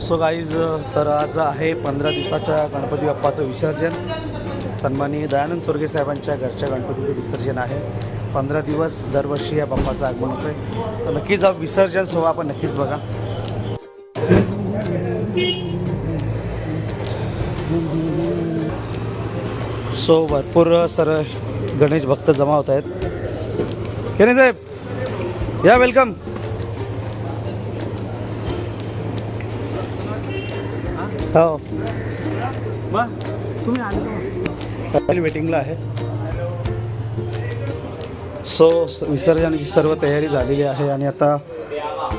So guys तर आज आहे पंधरा दिवसाच्या गणपती बाप्पाचं विसर्जन. सन्मानी दयानंद चोरगे साहेबांच्या घरच्या गणपतीचं विसर्जन आहे. पंधरा दिवस दरवर्षी या बाप्पाचं आगमन होतं आहे तर नक्कीच विसर्जन सोहळा आपण नक्कीच बघा. सो भरपूर सर गणेश भक्त जमा होत आहेत. केने साहेब या वेलकम हो. मग तुम्ही आले वेटिंगला आहे. सो विसर्जनाची सर्व तयारी झालेली आहे आणि आता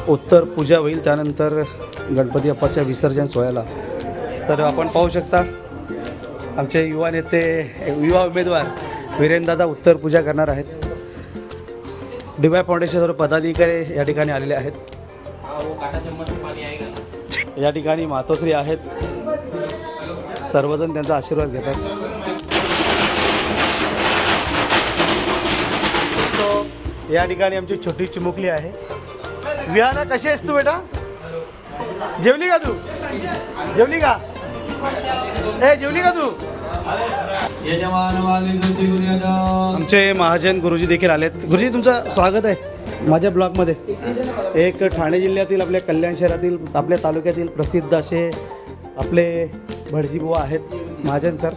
उत्तर पूजा होईल त्यानंतर गणपती बाप्पाच्या विसर्जन सोहळ्याला. तर आपण पाहू शकता आमचे युवा नेते युवा उमेदवार वीरेंद्रदादा उत्तर पूजा करणार आहेत. डीवाय फाउंडेशनवर पदाधिकारी या ठिकाणी आलेले आहेत. या ठिकाणी मातोश्री आहेत. सर्वजण त्यांचा आशीर्वाद घेतात. सो या ठिकाणी आमची छोटी चिमुकली आहे. विहाना कशी आहेस तू बेटा? जेवली का तू? जेवली का? ए जेवली का तू? आमचे महाजन गुरुजी देखील आलेत. गुरुजी तुमचं स्वागत आहे. माझ्या ब्लॉगमध्ये एक ठाणे जिल्ह्यातील आपल्या कल्याण शहरातील आपल्या तालुक्यातील प्रसिद्ध असे आपले भटजीबुवा आहेत महाजन सर.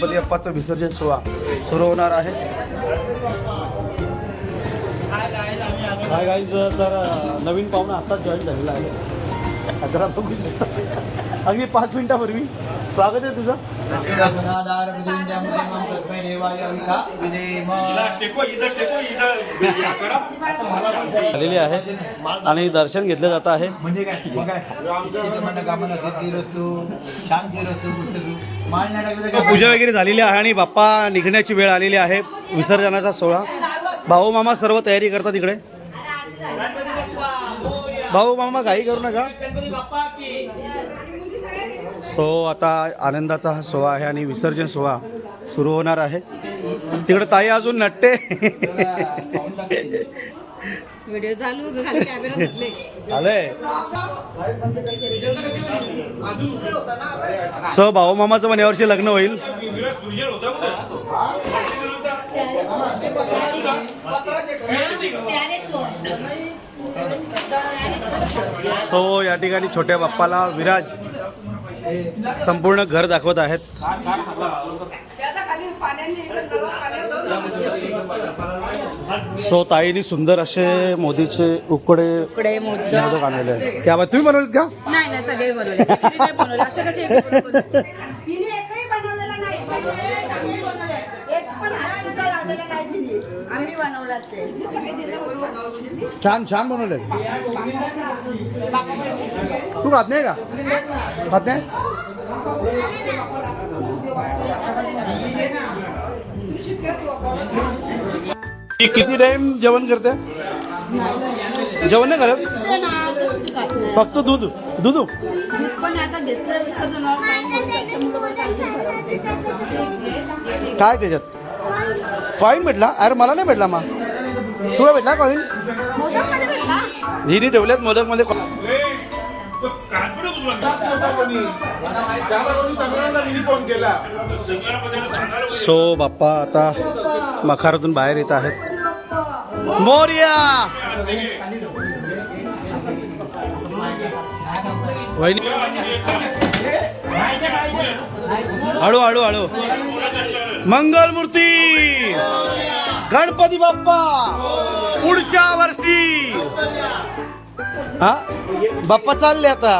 गणपती अप्पाचं विसर्जन सोहळा सुरू होणार आहे. हाय गाईज तर नवीन पाहुणा आत्ताच जॉईन झालेला आहे. अकरा बघू शकता. अगदी पाच मिनिटापूर्वी. स्वागत आहे तुझं. झालेली आहे आणि दर्शन घेतलं जात आहे. म्हणजे काय? पूजा वगैरे झालेली आहे आणि बाप्पा निघण्याची वेळ आलेली आहे. विसर्जनाचा सोहळा. भाऊ मामा सर्व तयारी करतात इकडे. भाऊ मामा घाई करू नका. सो आता आनंदाचा हा सोहळा आहे आणि विसर्जन सोहळा सुरू होणार आहे. तिकडे ताई अजून नटते. व्हिडिओ चालू आलंय सो भाऊ मामाचं पण यावर्षी लग्न होईल. सो या ठिकाणी छोट्या बाप्पाला विराज. संपूर्ण घर दाखवत आहेत. सो ताईनी सुंदर असे मोदीचे उकडे उकडे मोदक. आणलेले आहेत. क्या बात तुम्ही बनवलेत का? नाही नाही सगळे बनवले. आम्ही बनवले. ते. छान छान बनवले तू खात नाही का? खात नाही? ती किती टाइम जेवण करते? जेवण नाही करत. फक्त दूध. दूध? पण आता घेतलं. काय त्याच्यात? कॉईन भेटला? अरे मला नाही भेटला मग तुला भेटला कॉईन मोदकमध्ये हिने ठेवल्यात मोदकमध्ये सो बाप्पा आता मखारातून बाहेर येत आहेत. मोर्या! वहिनी हळू हळू हळू. मंगलमूर्ती गणपती बाप्पा पुढच्या वर्षी. हा? बाप्पा चालले आता.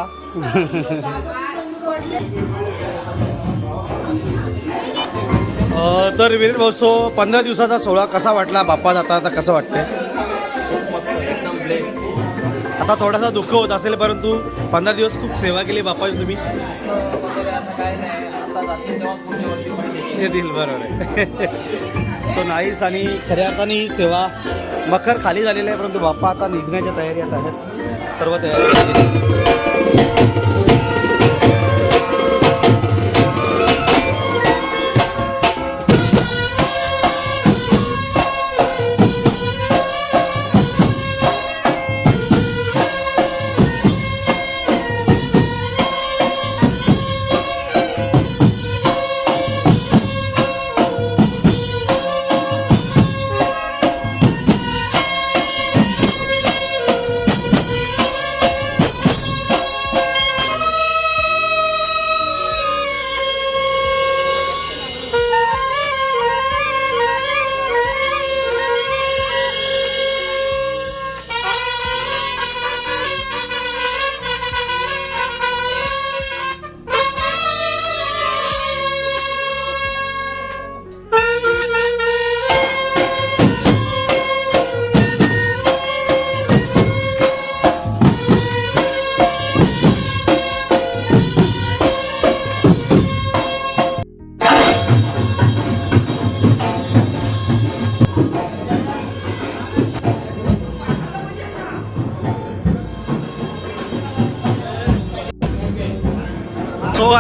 तर वीर भाऊसो पंधरा दिवसाचा सोहळा कसा वाटला? बाप्पा जाता आता कसं वाटतंय? आता थोडासा दुःख होत असेल परंतु पंधरा दिवस खूप सेवा केली बाप्पाची तुम्ही. काय बरोबर आहे. सो नाईस आणि खऱ्या अर्थाने ही सेवा मखर खाली झालेली आहे परंतु बाप्पा आता निघण्याच्या तयारीत आहेत. सर्व तयारी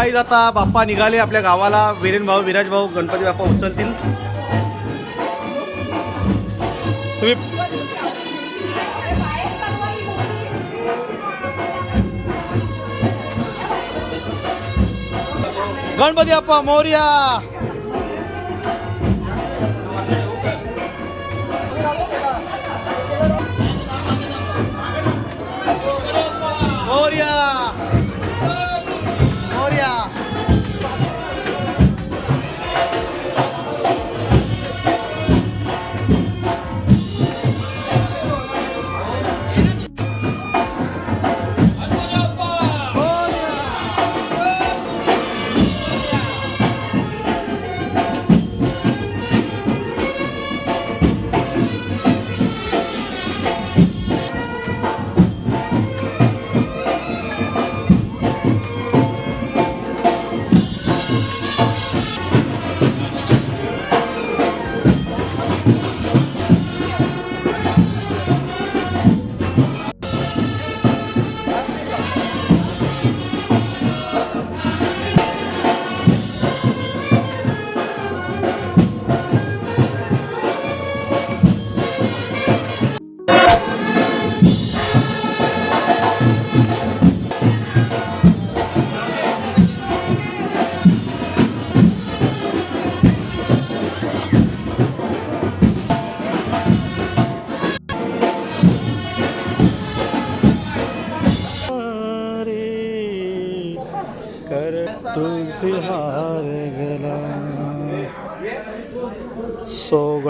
झालेली आता बाप्पा निघाले आपल्या गावाला. वीरेन भाऊ विराज भाऊ गणपती बाप्पा उचलतील. तुम्ही गणपती बाप्पा मौर्या!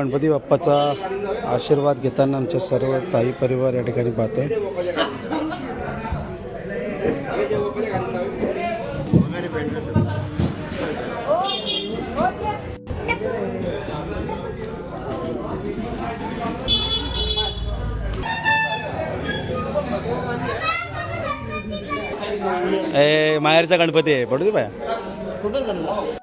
गणपती बाप्पाचा आशीर्वाद घेताना आमचे सर्व ताई परिवार या ठिकाणी पाहतोय. ए माहेरचा गणपती आहे. पडू दे बाया. कुठं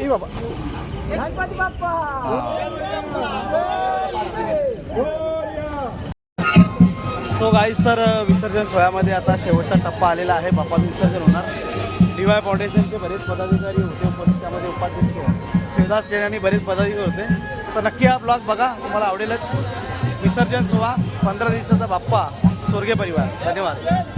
ए बाबा सो गाईज तर विसर्जन सोहळ्यामध्ये आता शेवटचा टप्पा आलेला आहे. बाप्पाचं विसर्जन होणार. डी वाय फाउंडेशनचे बरेच पदाधिकारी होते. उपस्थित त्यामध्ये उपाध्यक्ष शिवदास केल्याने बरेच पदाधिकारी होते. तर नक्की हा ब्लॉग बघा. तुम्हाला आवडेलच. विसर्जन सोहळा. पंधरा दिवसाचा बाप्पा. स्वर्गीय परिवार. धन्यवाद.